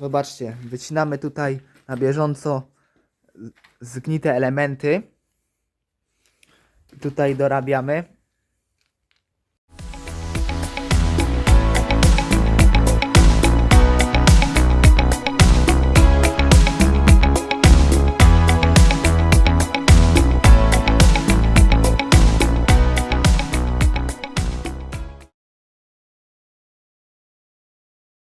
Zobaczcie, wycinamy tutaj na bieżąco zgnite elementy. Tutaj dorabiamy.